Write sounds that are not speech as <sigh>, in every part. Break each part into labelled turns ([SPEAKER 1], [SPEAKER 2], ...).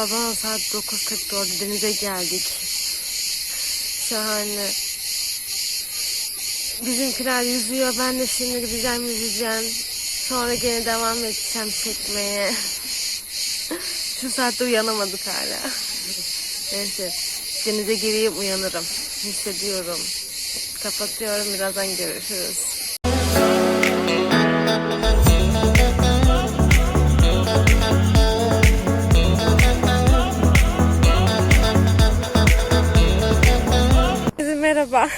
[SPEAKER 1] Sabah saat 9.44 denize geldik. Şahane. Bizimkiler yüzüyor. Ben de şimdi gideceğim yüzeceğim. Sonra gene devam edeceğim çekmeye. <laughs> Şu saatte uyanamadık hala. Neyse. Denize gireyim uyanırım. Hissediyorum. Kapatıyorum. Birazdan görüşürüz. Merhaba.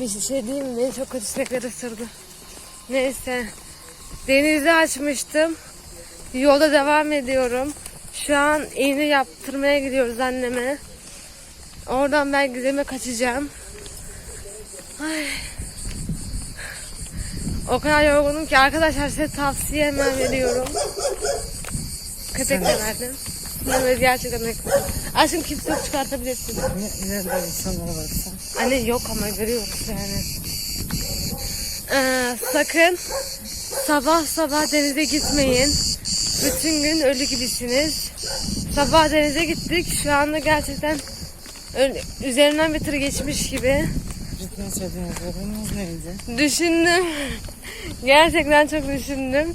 [SPEAKER 1] Bir şey diyeyim mi? Beni çok kötü sinekler ısırdı. Neyse. Denizi açmıştım. Yolda devam ediyorum. Şu an iğne yaptırmaya gidiyoruz anneme. Oradan ben Gizem'e kaçacağım. Ay. O kadar yorgunum ki arkadaşlar size tavsiye hemen veriyorum. Köpek de verdim. Evet gerçekten köpek. Aşkım kimse yok çıkartabilirsin.
[SPEAKER 2] Ne, nerede insanlar varsa.
[SPEAKER 1] Anne yok ama görüyoruz yani. Ee, sakın sabah sabah denize gitmeyin. Bütün gün ölü gibisiniz. Sabah denize gittik. Şu anda gerçekten öyle, üzerinden bir tır geçmiş gibi.
[SPEAKER 2] Cidden söylediğiniz neydi?
[SPEAKER 1] Düşündüm. Gerçekten çok düşündüm.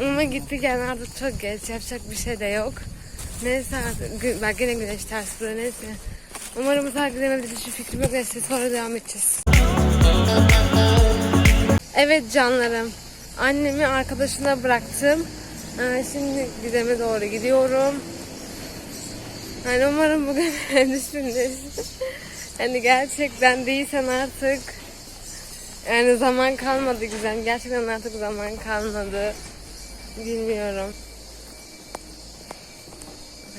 [SPEAKER 1] Ama gittik yani artık çok geç. Yapacak bir şey de yok. Neyse artık. Bak yine güneş ters duruyor. Neyse. Umarım takip edebiliriz. Şu fikrim yok. Neyse sonra devam edeceğiz. Evet canlarım. Annemi arkadaşına bıraktım. Ee, şimdi gideme doğru gidiyorum. Hani umarım bugün <laughs> düşünür. hani gerçekten değilsen artık yani zaman kalmadı güzel. Gerçekten artık zaman kalmadı. Bilmiyorum.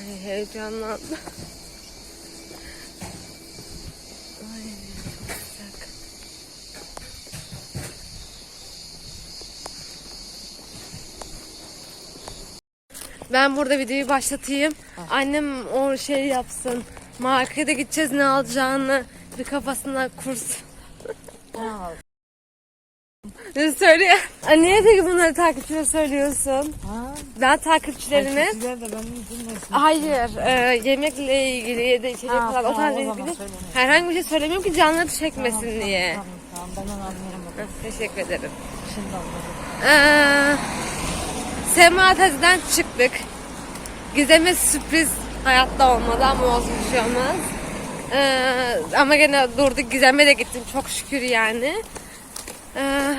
[SPEAKER 1] Ay heyecanlandım. Ay çok sıcak. Ben burada videoyu başlatayım. Annem o şey yapsın. Markete gideceğiz ne alacağını bir kafasına kursun. Ne söyle? Aa, niye peki bunları takipçilere söylüyorsun?
[SPEAKER 2] Ha?
[SPEAKER 1] Ben takipçilerime
[SPEAKER 2] Takipçiler de beni dinlesin.
[SPEAKER 1] hayır e, yemekle ilgili ya da içecek
[SPEAKER 2] Ha,
[SPEAKER 1] falan o
[SPEAKER 2] tamam,
[SPEAKER 1] tarz
[SPEAKER 2] o zaman
[SPEAKER 1] ilgili
[SPEAKER 2] söyleme.
[SPEAKER 1] herhangi bir şey söylemiyorum ki canları çekmesin diye.
[SPEAKER 2] Tamam tamam ben onu.
[SPEAKER 1] Hı, Teşekkür ederim.
[SPEAKER 2] Şimdi anladım.
[SPEAKER 1] Ee, Sema tezden çıktık. Gizem'e sürpriz hayatta olmadı ama olsun bir şey olmaz. Ee, ama gene durduk Gizem'e de gittim çok şükür yani. Ee,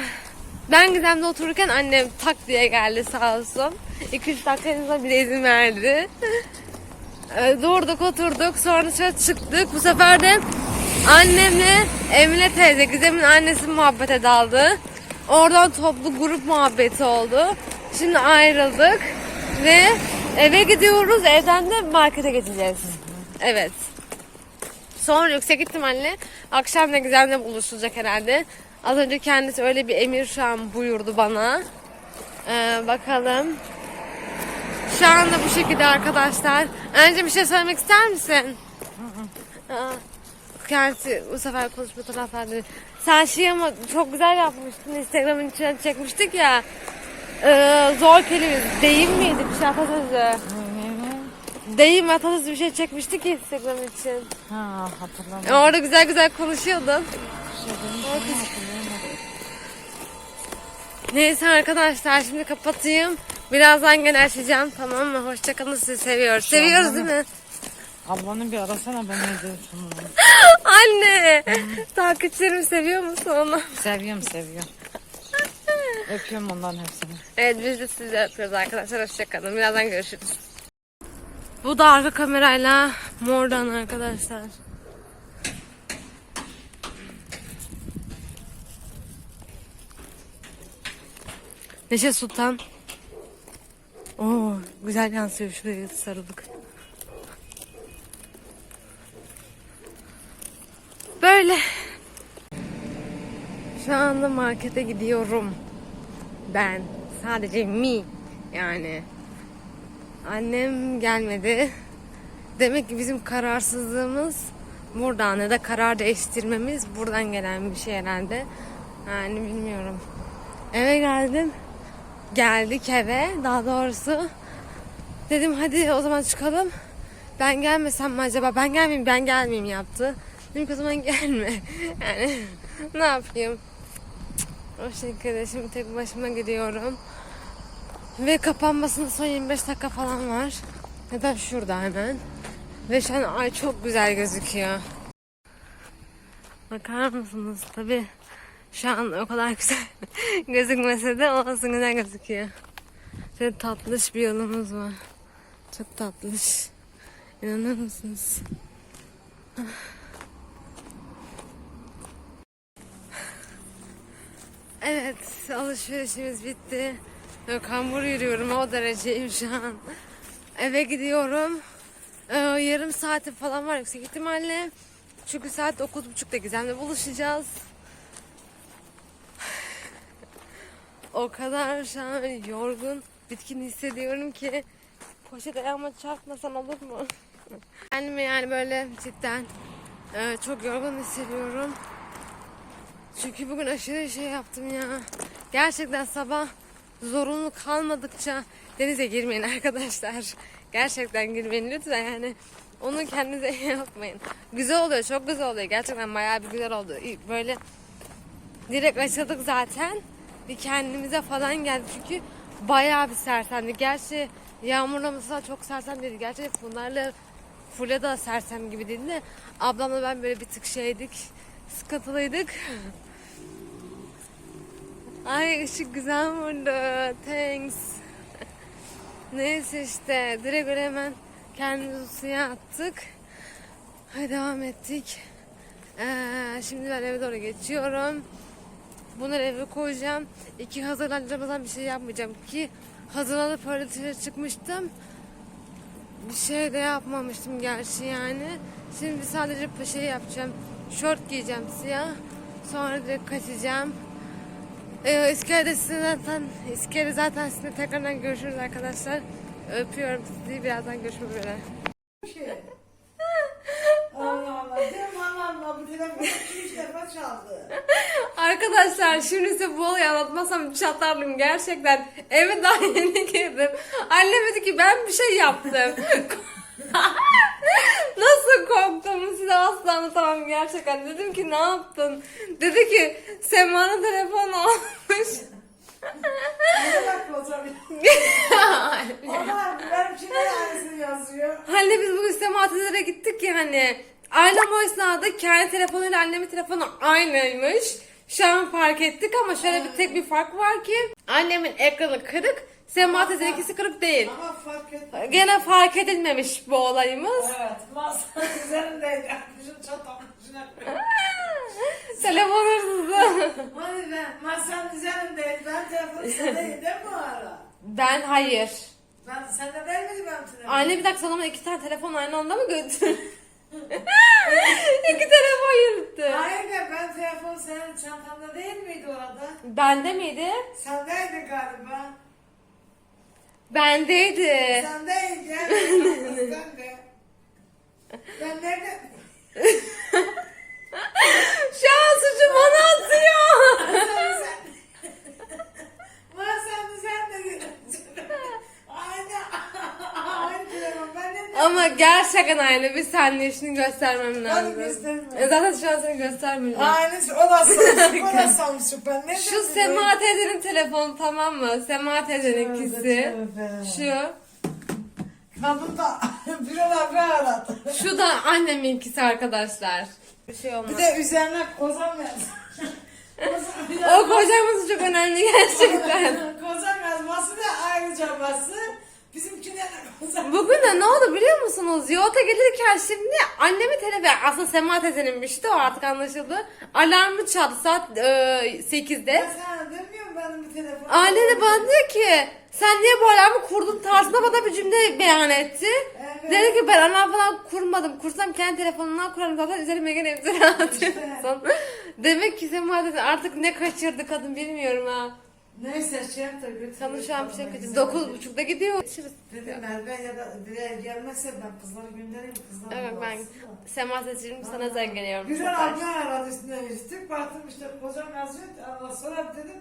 [SPEAKER 1] ben Gizem'de otururken annem tak diye geldi sağ olsun. 2-3 dakikanızda bile izin verdi. Ee, durduk oturduk sonra dışarı çıktık. Bu sefer de annemle Emine teyze Gizem'in annesi muhabbete daldı. Oradan toplu grup muhabbeti oldu. Şimdi ayrıldık ve eve gidiyoruz. Evden de markete geçeceğiz. Evet. Sonra yüksek ihtimalle akşam da Gizem'le buluşulacak herhalde. Az önce kendisi öyle bir emir şu an buyurdu bana. Ee, bakalım. Şu anda bu şekilde arkadaşlar. Önce bir şey söylemek ister misin? Aa, Kendisi bu sefer konuşma taraftardı. Sen şey ama çok güzel yapmıştın. Instagram'ın içine çekmiştik ya. Ee, zor kelime. Deyim miydi? Bir şey atasözü. Deyim atasözü bir şey çekmiştik Instagram için.
[SPEAKER 2] Ha hatırlamadım.
[SPEAKER 1] E, Orada güzel güzel konuşuyordun. Neyse arkadaşlar şimdi kapatayım. Birazdan gene açacağım tamam mı? Hoşçakalın sizi seviyoruz. Seviyoruz değil mi?
[SPEAKER 2] Ablanı bir arasana ben ne diyorsun? <gasps>
[SPEAKER 1] Anne! Takipçilerimi seviyor musun onu?
[SPEAKER 2] Seviyorum seviyorum. Öpüyorum onların hepsini.
[SPEAKER 1] Evet biz de sizi öpüyoruz arkadaşlar. Hoşçakalın. Birazdan görüşürüz. Bu da arka kamerayla mordan arkadaşlar. Neşe Sultan. Oo, güzel yansıyor şuraya sarılık. Böyle. Şu anda markete gidiyorum. Ben. Sadece mi. Yani. Annem gelmedi. Demek ki bizim kararsızlığımız buradan ya da karar değiştirmemiz buradan gelen bir şey herhalde. Yani bilmiyorum. Eve geldim. Geldik eve. Daha doğrusu Dedim hadi o zaman çıkalım. Ben gelmesem mi acaba? Ben gelmeyeyim, ben gelmeyeyim yaptı. Dedim ki o zaman gelme. <laughs> Yani ne yapayım? O şekilde şimdi tek başıma gidiyorum. Ve kapanmasında son 25 dakika falan var. Neden şurada hemen. Ve şu an ay çok güzel gözüküyor. Bakar mısınız? Tabi şu an o kadar güzel <laughs> gözükmese de olsun güzel gözüküyor. Şöyle tatlış bir yolumuz var. Çok tatlış. İnanır mısınız? <sighs> Evet, alışverişimiz bitti. Kambur yürüyorum o dereceyim şu an. Eve gidiyorum. Ee, yarım saati falan var yüksek ihtimalle. Çünkü saat 9.30'da Gizem'le buluşacağız. O kadar şu an yorgun, bitkin hissediyorum ki poşet ayağıma çarpmasan olur mu? <laughs> Kendimi yani böyle cidden e, çok yorgun hissediyorum. Çünkü bugün aşırı şey yaptım ya. Gerçekten sabah zorunlu kalmadıkça denize girmeyin arkadaşlar. <laughs> Gerçekten girmeyin lütfen yani. Onu kendinize <laughs> yapmayın. Güzel oluyor, çok güzel oluyor. Gerçekten bayağı bir güzel oldu. Böyle direkt açıldık zaten. Bir kendimize falan geldi çünkü bayağı bir sersemdi. Gerçi yağmurla mesela çok sersem değil. Gerçi bunlarla Fulya da sersem gibi değil de ablamla ben böyle bir tık şeydik. Sıkıntılıydık. <laughs> Ay ışık güzel burada. Thanks. Neyse işte direkt öyle hemen kendimizi suya attık. Hadi devam ettik. Ee, şimdi ben eve doğru geçiyorum. Bunları eve koyacağım. İki hazırlanacağım bir şey yapmayacağım ki hazırlanıp öyle dışarı çıkmıştım. Bir şey de yapmamıştım gerçi yani. Şimdi sadece bir şey yapacağım. Şort giyeceğim siyah. Sonra direkt kaçacağım. Ee, iskelede zaten, iskelede zaten sizinle tekrardan görüşürüz arkadaşlar. Öpüyorum sizi. Birazdan görüşmek üzere. <laughs>
[SPEAKER 3] Allah Allah. Değil Allah Allah. Bu telefonu çaldı. <laughs>
[SPEAKER 1] Arkadaşlar şimdi size bu olayı anlatmasam çatlardım gerçekten. Eve daha yeni girdim. Annem dedi ki ben bir şey yaptım. <laughs> Nasıl korktuğumu size asla anlatamam gerçekten. Dedim ki ne yaptın? Dedi ki Sema'nın telefonu almış. <laughs>
[SPEAKER 3] Ne bak o tabii. Ama benim için de aynısını yazıyor.
[SPEAKER 1] Hani biz bugün Sema teyzelere gittik ya hani. Ailem o esnada kendi telefonuyla annemin telefonu aynıymış. Şu an fark ettik ama şöyle bir tek bir fark var ki annemin ekranı kırık, Sema teyzenin ikisi kırık değil.
[SPEAKER 3] Ama fark etmez.
[SPEAKER 1] Gene fark edilmemiş bu olayımız.
[SPEAKER 3] Evet. Masanın <laughs> üzerindeydi. Çatalın içine koyuyor. <laughs>
[SPEAKER 1] Telefon hırsızı.
[SPEAKER 3] Hadi ben masanın üzerindeydi. Ben telefonu sendeydi <laughs> değil mi o ara?
[SPEAKER 1] Ben hayır.
[SPEAKER 3] Ben sende değil miydi benim telefonum?
[SPEAKER 1] Anne bir dakika sana iki tane telefon aynı anda mı götür? <laughs> iki telefon yürüttü.
[SPEAKER 3] Hayır be ben telefon senin çantanda değil miydi orada?
[SPEAKER 1] Bende miydi?
[SPEAKER 3] Sendeydi galiba.
[SPEAKER 1] Bendeydi.
[SPEAKER 3] Sendeydi. Sende. <laughs> Ben nerede?
[SPEAKER 1] Şu an suçu bana atıyor.
[SPEAKER 3] Masanın sen. Masanın sen de. Aynı. Aynı telefon. Ben ne
[SPEAKER 1] Ama gerçekten aynı. Bir saniye şunu göstermem lazım.
[SPEAKER 3] gösterme.
[SPEAKER 1] E zaten şu an seni göstermeyeceğim.
[SPEAKER 3] Aynısı o da Samsung, o da Samsung. Ben ne
[SPEAKER 1] Şu Sema teyzenin telefonu tamam mı? Sema teyzeninkisi. Şu.
[SPEAKER 3] Kadın da <laughs> bir ola bir aradı.
[SPEAKER 1] Şu da anneminkisi arkadaşlar. Bir şey olmaz.
[SPEAKER 3] Bir de üzerine kozan yaz.
[SPEAKER 1] O kocamız çok önemli gerçekten.
[SPEAKER 3] kozan yazması da ayrıca bası. Kozan.
[SPEAKER 1] Bugün de ne oldu biliyor musunuz? Yolda gelirken şimdi annemin telefonu aslında Sema teyzeninmişti o artık anlaşıldı. Alarmı çaldı saat e, 8'de.
[SPEAKER 3] Ben sana demiyorum benim bir telefon.
[SPEAKER 1] Anne de bana diyor ki sen niye bu alarmı kurdun tarzında bana bir cümle beyan etti.
[SPEAKER 3] Evet.
[SPEAKER 1] Dedi ki ben alarm falan kurmadım. Kursam kendi telefonumdan kurarım zaten üzerime gene iftira atıyorsun. <laughs> Demek ki Sema teyze artık ne kaçırdı kadın bilmiyorum ha.
[SPEAKER 3] Neyse şey yap da götür.
[SPEAKER 1] Şu an bir şey kaçırdı. Dokuz buçukta gidiyor. Görüşürüz.
[SPEAKER 3] Dedim Merve ya da biri gelmezse ben kızları göndereyim. Kızlar
[SPEAKER 1] Evet ben. Sema teyzeciğim sana zen geliyorum.
[SPEAKER 3] Güzel abla aradı üstüne üstlük. Baktım işte kocam yazıyor. Allah sonra dedim.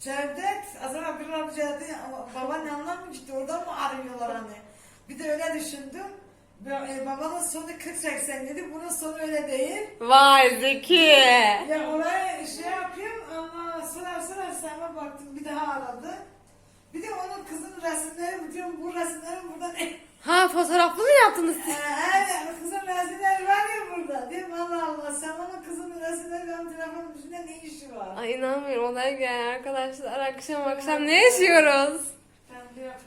[SPEAKER 3] Cevdet, az önce bir abi geldi ama baba ne anlamış işte orada mı arıyorlar hani. Bir de öyle düşündüm. E, Babanın sonu 40-87, bunun sonu öyle değil.
[SPEAKER 1] Vay Zeki.
[SPEAKER 3] Ya oraya şey yapayım ama sıra sıra sana baktım bir daha aradı. Bir de onun kızın resimleri diyorum bu resimlerin burada ne? <laughs>
[SPEAKER 1] Ha fotoğraflı mı yaptınız siz?
[SPEAKER 3] Ee, kızın resimleri var ya burada. Diyorum Allah Allah sen onun kızın resimleri benim telefonun üstünde ne işi var?
[SPEAKER 1] Ay inanmıyorum olay gel arkadaşlar akşam akşam ne yaşıyoruz?
[SPEAKER 3] Ben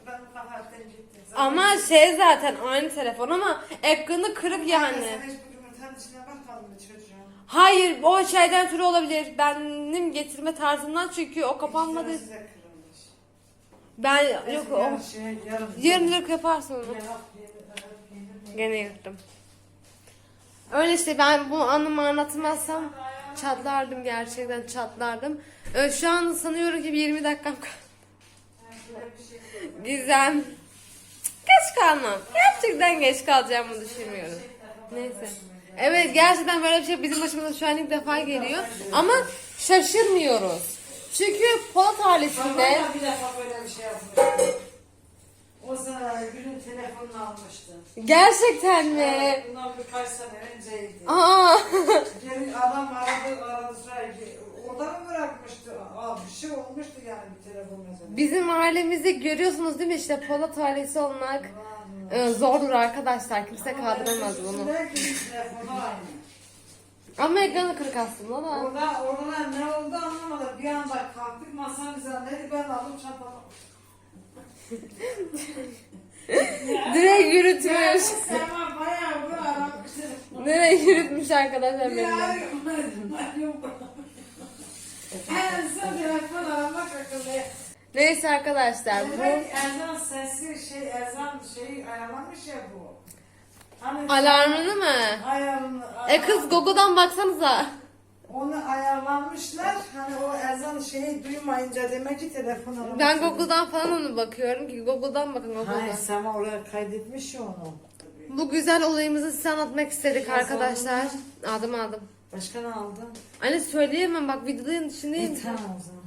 [SPEAKER 3] benim kafaten ciddi.
[SPEAKER 1] Ama şey zaten aynı telefon ama ekranı kırık yani.
[SPEAKER 3] Sen hiç bu yumurtanın içine çocuğum?
[SPEAKER 1] Hayır o şeyden türü olabilir. Benim getirme tarzımdan çünkü o kapanmadı.
[SPEAKER 3] İşte size kırılmış.
[SPEAKER 1] Ben yok o.
[SPEAKER 3] Yarın şey, yarın.
[SPEAKER 1] Yarın yaparsın onu. Gene yırttım. Öyle işte ben bu anımı anlatmazsam çatlardım gerçekten çatlardım. Ee, şu an sanıyorum ki bir 20 dakikam kaldı. Gizem. Geç kalmam. Gerçekten geç kalacağımı düşünmüyorum. Neyse. Evet gerçekten böyle bir şey bizim başımıza şu an ilk defa geliyor. Ama şaşırmıyoruz. Çünkü Polat ailesinde
[SPEAKER 3] Babam da bir defa böyle bir şey yapmıştı. O zaman günün telefonunu almıştı.
[SPEAKER 1] gerçekten mi?
[SPEAKER 3] Bundan birkaç sene önceydi.
[SPEAKER 1] Aa.
[SPEAKER 3] Gelin adam aradı, aradı sürekli. Orada mı bırakmıştı? Aa, bir şey olmuştu yani bir telefon mesela.
[SPEAKER 1] Bizim ailemizde görüyorsunuz değil mi işte Polat ailesi olmak e, zordur arkadaşlar. Kimse kaldıramaz bunu. Ama ekranı kırık aslında da.
[SPEAKER 3] Orada, orada ne oldu anlamadım. Bir anda kalktık masanın üzerindeydi. Ben aldım çantamı. <laughs>
[SPEAKER 1] Direkt yürütmüş.
[SPEAKER 3] Sema bayağı bu aramıştı.
[SPEAKER 1] Direkt yürütmüş arkadaşlar
[SPEAKER 3] Ya,
[SPEAKER 1] beni. <laughs>
[SPEAKER 3] En son telefon aramak akıllı.
[SPEAKER 1] Neyse arkadaşlar bu
[SPEAKER 3] Demek Erzan sesi şey Erzan şey ayarlamış ya bu. Hani
[SPEAKER 1] alarmını mı?
[SPEAKER 3] ayarını,
[SPEAKER 1] E kız Gogo'dan baksanıza.
[SPEAKER 3] Onu ayarlanmışlar. Hani o Erzan şeyi duymayınca demek ki telefon aramış.
[SPEAKER 1] Ben Google'dan falan onu bakıyorum ki Google'dan bakın
[SPEAKER 3] Hayır
[SPEAKER 1] Google'dan.
[SPEAKER 3] Sema oraya kaydetmiş ya onu.
[SPEAKER 1] Bu güzel olayımızı size anlatmak istedik arkadaşlar. Aldım aldım.
[SPEAKER 3] Başka ne aldın?
[SPEAKER 1] Anne söyleyemem bak videonun içindeyim.
[SPEAKER 3] İyi tamam o zaman.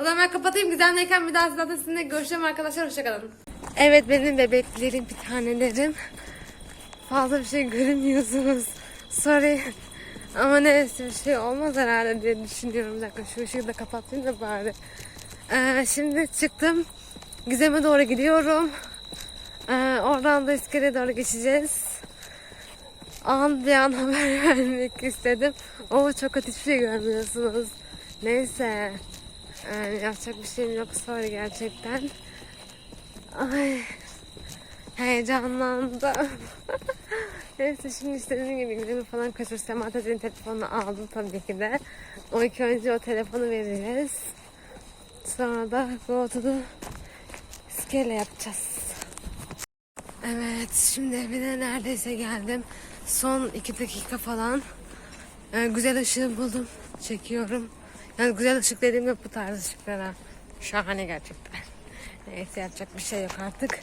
[SPEAKER 1] O zaman ben kapatayım. Güzelleyken bir daha zaten sizinle görüşeceğim arkadaşlar. Hoşçakalın. Evet benim bebeklerim, bir tanelerim. Fazla bir şey görünmüyorsunuz. Sorry. Ama neyse bir şey olmaz herhalde diye düşünüyorum. Bir dakika şu ışığı da kapatayım da bari. Ee, şimdi çıktım. Gizem'e doğru gidiyorum. Ee, oradan da iskeleye doğru geçeceğiz. An bir an haber <laughs> vermek istedim. O çok kötü hiçbir şey görmüyorsunuz. Neyse. Yani yapacak bir şeyim yok sorry gerçekten. Ay heyecanlandım. <laughs> Neyse şimdi istediğim gibi gidemi falan kaçır. Sema telefonunu aldım tabii ki de. O ilk önce o telefonu vereceğiz. Sonra da go to the iskele yapacağız. Evet şimdi evine neredeyse geldim. Son iki dakika falan. Ee, güzel ışığı buldum. Çekiyorum. Yani güzel ışık dediğimde bu tarz ışıklar ha. Şahane gerçekten. <laughs> Neyse yapacak bir şey yok artık.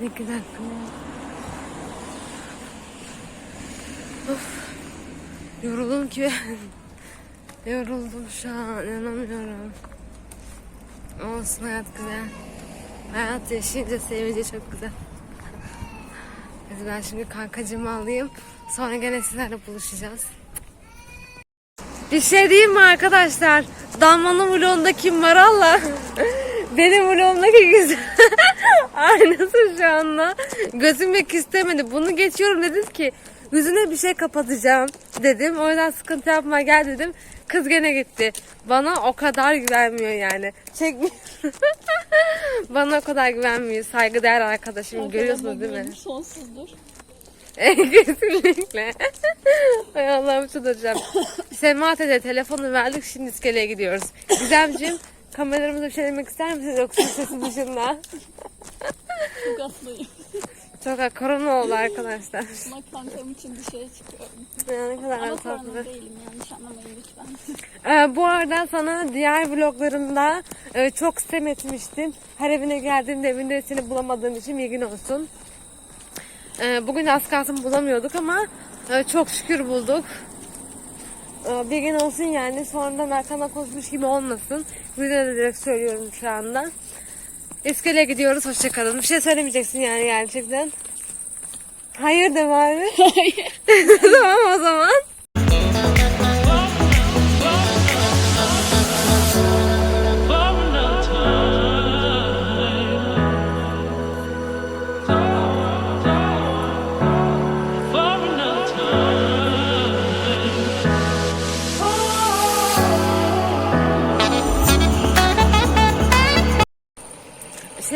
[SPEAKER 1] Ne güzel. Of. Yoruldum ki. <laughs> Yoruldum şu an. inanamıyorum. Olsun hayat güzel. Hayat yaşayınca sevince çok güzel. Hadi ben şimdi kankacımı alayım. Sonra gene sizlerle buluşacağız. Bir şey diyeyim mi arkadaşlar? Damla'nın vlogundaki Maral'la <laughs> benim vlogumdaki güzel <laughs> aynısı şu anda. Gözümek istemedi. Bunu geçiyorum dedim ki yüzüne bir şey kapatacağım dedim. O yüzden sıkıntı yapma gel dedim. Kız gene gitti. Bana o kadar güvenmiyor yani. Çekmiyor. <laughs> Bana o kadar güvenmiyor. Saygıdeğer arkadaşım. Görüyorsunuz değil mi?
[SPEAKER 4] Sonsuzdur.
[SPEAKER 1] Kesinlikle. Ay Allah'ım çıldıracağım. Sema teyze telefonu verdik şimdi iskeleye gidiyoruz. Gizemciğim kameralarımıza bir şey demek ister misiniz yoksa sesin dışında?
[SPEAKER 4] Çok hastayım.
[SPEAKER 1] Çok korona oldu arkadaşlar.
[SPEAKER 4] Ama kankam için dışarı çıkıyorum.
[SPEAKER 1] Ya ne kadar
[SPEAKER 4] Ama
[SPEAKER 1] tatlı.
[SPEAKER 4] korona değilim yanlış anlamayın lütfen.
[SPEAKER 1] Ee, bu arada sana diğer vloglarımda e, çok sitem etmiştin. Her evine geldiğimde evinde seni bulamadığım için bilgin olsun. Ee, bugün az kalsın bulamıyorduk ama e, çok şükür bulduk. Ee, bilgin olsun yani sonradan arkamdan konuşmuş gibi olmasın. Videoda direkt söylüyorum şu anda. İskele'ye gidiyoruz. Hoşçakalın. Bir şey söylemeyeceksin yani gerçekten. <laughs> Hayır de <laughs> bari. tamam o zaman.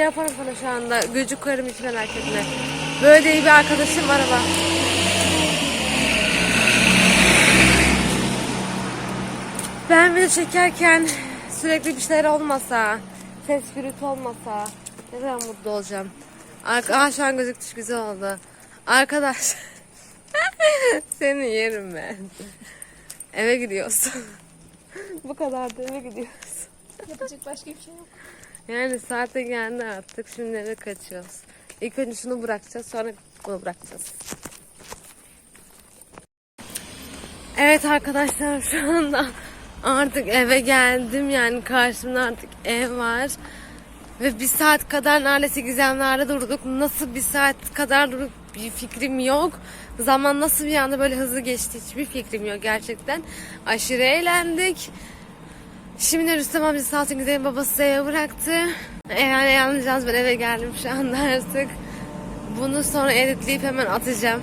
[SPEAKER 1] Yaparım sana şu anda. Gıcık koyarım hiç merak etme. Böyle iyi bir arkadaşım var ama. Ben video çekerken sürekli bir şeyler olmasa, ses gürültü olmasa ne kadar mutlu olacağım. Ar Aa, şu an gözüktü güzel oldu. Arkadaş <laughs> seni yerim ben. Eve gidiyorsun. <laughs> Bu kadar da eve gidiyoruz.
[SPEAKER 4] Yapacak başka bir şey yok.
[SPEAKER 1] Yani saate geldi artık. Şimdi eve kaçıyoruz. İlk önce şunu bırakacağız sonra bunu bırakacağız. Evet arkadaşlar şu anda artık eve geldim. Yani karşımda artık ev var. Ve bir saat kadar neredeyse gizemlerde durduk. Nasıl bir saat kadar durduk bir fikrim yok. Zaman nasıl bir anda böyle hızlı geçti hiçbir fikrim yok gerçekten. Aşırı eğlendik. Şimdi Rüstem amca sağ olsun gidelim babası eve bıraktı. Yani yalnızcağız ben eve geldim şu anda artık. Bunu sonra editleyip hemen atacağım.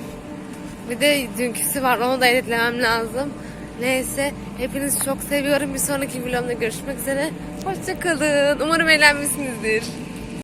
[SPEAKER 1] Bir de dünküsü var onu da editlemem lazım. Neyse hepinizi çok seviyorum. Bir sonraki vlogumda görüşmek üzere. Hoşçakalın. Umarım eğlenmişsinizdir.